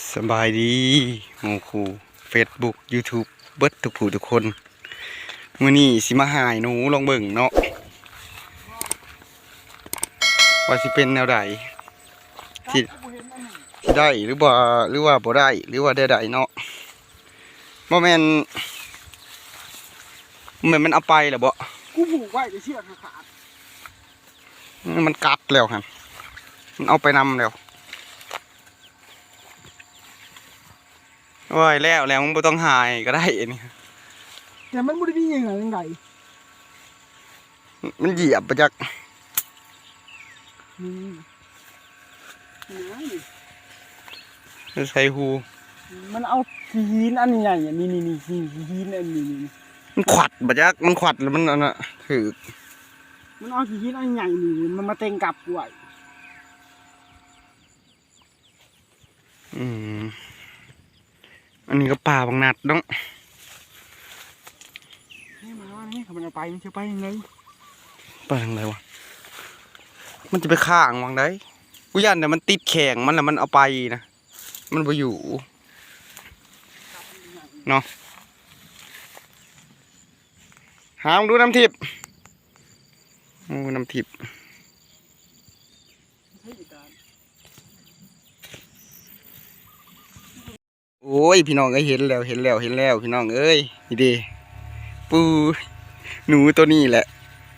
สบายดีหมูคูเฟซบุ๊กยูทูบเบิดทุกผู้ทุกคนมื้อนี้สิมาหายหนูลองเบิ่งเนาะว่าสิเป็นแนวใดสิสิได้หรือบ่หรือว่าบ่ได้หรือว่าได้ใดเนาะบ่แม่นบ่แม่นมันเอาไปแล้วบ่กูผูกไว้จะเชือกขาดมันกัดแล้วครับมันเอาไปนำแล้ว โอ้ยแล้วแล้วมึงบ่ต้องหายก็ได้อันนี่แต่มันไม่ได้มีอย่างไรยังไงมันเหยียบไปจากนี่ใส่หูมันเอาขี้หินอันใหญ่ๆนี่นี่นี่ขี้หินอันนี้นี่มันขวัดไปจากมันขวัดแล้วมันอันน่ะถือมันเอาขี้หินอันใหญ่นี่มันมาเต็งกลับกูไว้อืม อันนี้ก็ป่าบางนัดเนาะนี่มาว่านี่เขามันเอาไปมันจะไปยังไงไปทางไหนวะ มันจะไปข้างวางได้กูยันแต่มันติดแข็งมันแล้วมันเอาไปนะ มันไปอยู่เนาะหามงดูน้ำทิพย์โอ้น้ำทิพย์ ใช่อีกการ โอ้ยพี่น้องเอ้ยเห็นแล้วเห็นแล้วเห็นแล้วพี่น้องเอ้ยนี่ดีปูหนูตัวนี้แหละ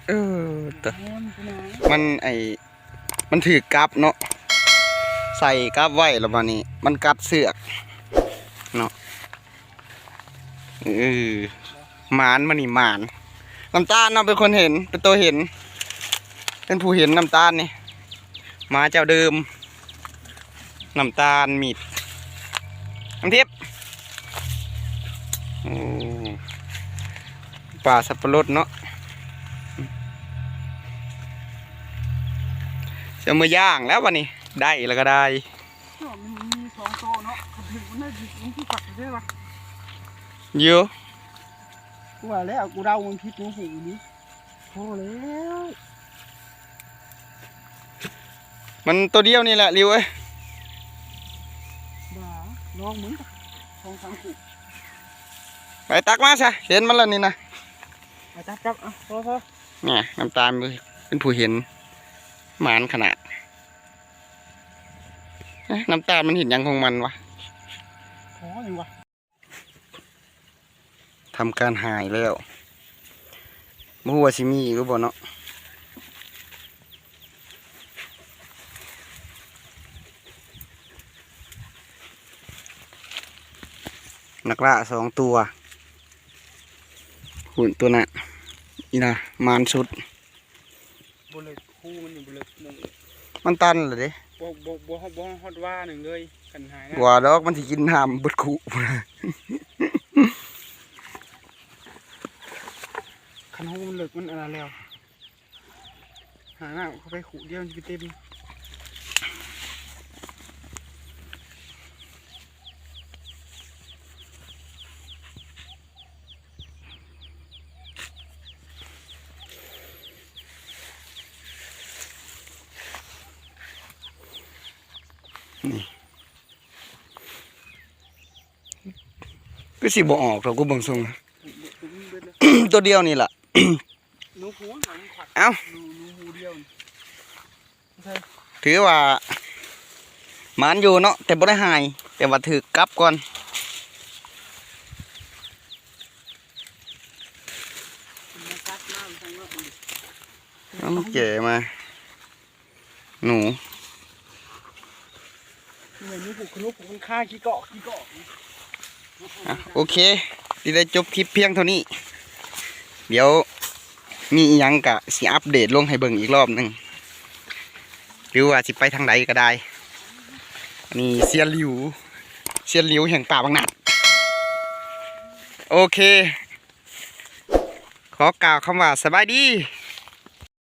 เออตัวมันไอมันถือกับเนาะใส่กับไว้แล้วมานี่มันกัดเสือกเนาะเออหมานมันนี่หมานน้ำตาลเนาะเป็นคนเห็นเป็นตัวเห็น เป็นผู้เห็นน้ำตาลนี่มาเจ้าเดิมน้ำตาลมีด น้ำทิพย์โอ้ป่าสับปะรดเนาะจะมือย่างแล้ววันนี้ ได้แล้วก็ได้ก็มันมีสองโตเนาะถึงมันได้ผิดมันที่ปักใช่ปะเยอะกูว่าแล้วกูเดามันผิดมันหูนี้พอแล้ว มันตัวเดียวนี่แหละริวเอ้ยบ้า ลองมึงสองสามขู่ไปตักมาซะเห็นมันแล้วนี่นะมาจับจับอะพอพอเนี่ยน้ำตาลเป็นผู้เห็นหมานขนาดเอ๊ะน้ำตาลมันเห็นหยังของมันวะพออยู่วะทำการหายแล้วบ่ฮู้ว่าสิมีอีกหรือบ่เนาะ นักล่าสองตัวหุ่นตัวน่ะนี่นะมานสุดบุเล็กคู่มันอยู่บุเล็กหนึ่งมันตันเหรอเด้บ่บ่บ่บ่ฮอดว่าหนึ่งเลยกันหายนะว่าดอกมันสิกินหามบดคุคันหูมันเลิกมันอะไรแล้วหาหน้าเขาไปขู่เดียวมันจะเต็ม ก็สิบ่ออกเราก็บิ่งทรงตัวเดียวนี่ล่ะหนูหัวหนูขวัดเอ้าถือว่าหมานอยู่เนาะแต่บ่ได้หาย แต่ว่าถือกลับก่อนมันกัดหน้ามันทางนอกนี่เก่มา หนู เหมือนนี่ผูกขนุกผูกมันฆ่าขี้เกาะขี้เกาะอะโอเคที่ได้จบคลิปเพียงเท่านี้ เดี๋ยวมีอิหยังกะสิอัปเดตลงให้เบิ่งอีกรอบหนึ่งหรือว่าสิไปทางใดก็ได้อันนี้เซียนหลิวเซียนหลิวแห่งป่าบางนัดโอเค ขอกล่าวคำว่าสบายดี